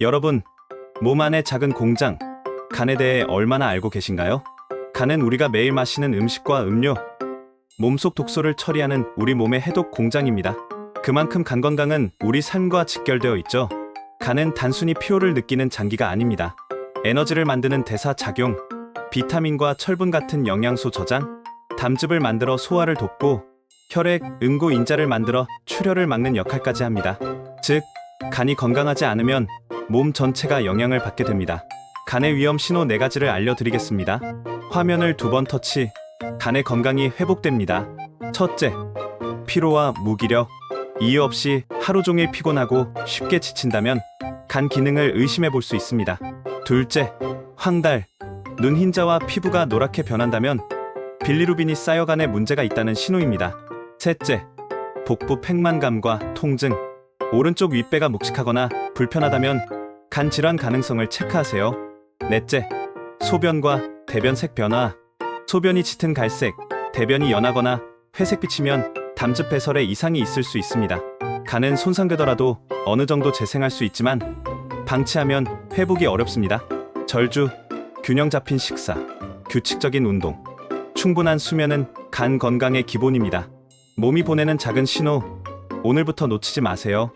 여러분, 몸 안의 작은 공장, 간에 대해 얼마나 알고 계신가요? 간은 우리가 매일 마시는 음식과 음료, 몸속 독소를 처리하는 우리 몸의 해독 공장입니다. 그만큼 간 건강은 우리 삶과 직결되어 있죠. 간은 단순히 피로를 느끼는 장기가 아닙니다. 에너지를 만드는 대사 작용, 비타민과 철분 같은 영양소 저장, 담즙을 만들어 소화를 돕고 혈액, 응고 인자를 만들어 출혈을 막는 역할까지 합니다. 즉, 간이 건강하지 않으면 몸 전체가 영향을 받게 됩니다. 간의 위험 신호 네 가지를 알려드리겠습니다. 화면을 두 번 터치, 간의 건강이 회복됩니다. 첫째, 피로와 무기력. 이유 없이 하루 종일 피곤하고 쉽게 지친다면 간 기능을 의심해 볼 수 있습니다. 둘째, 황달. 눈 흰자와 피부가 노랗게 변한다면 빌리루빈이 쌓여 간에 문제가 있다는 신호입니다. 셋째, 복부 팽만감과 통증. 오른쪽 윗배가 묵직하거나 불편하다면 간 질환 가능성을 체크하세요. 넷째, 소변과 대변 색 변화. 소변이 짙은 갈색, 대변이 연하거나 회색빛이면 담즙 배설에 이상이 있을 수 있습니다. 간은 손상되더라도 어느 정도 재생할 수 있지만 방치하면 회복이 어렵습니다. 절주, 균형 잡힌 식사, 규칙적인 운동, 충분한 수면은 간 건강의 기본입니다. 몸이 보내는 작은 신호, 오늘부터 놓치지 마세요.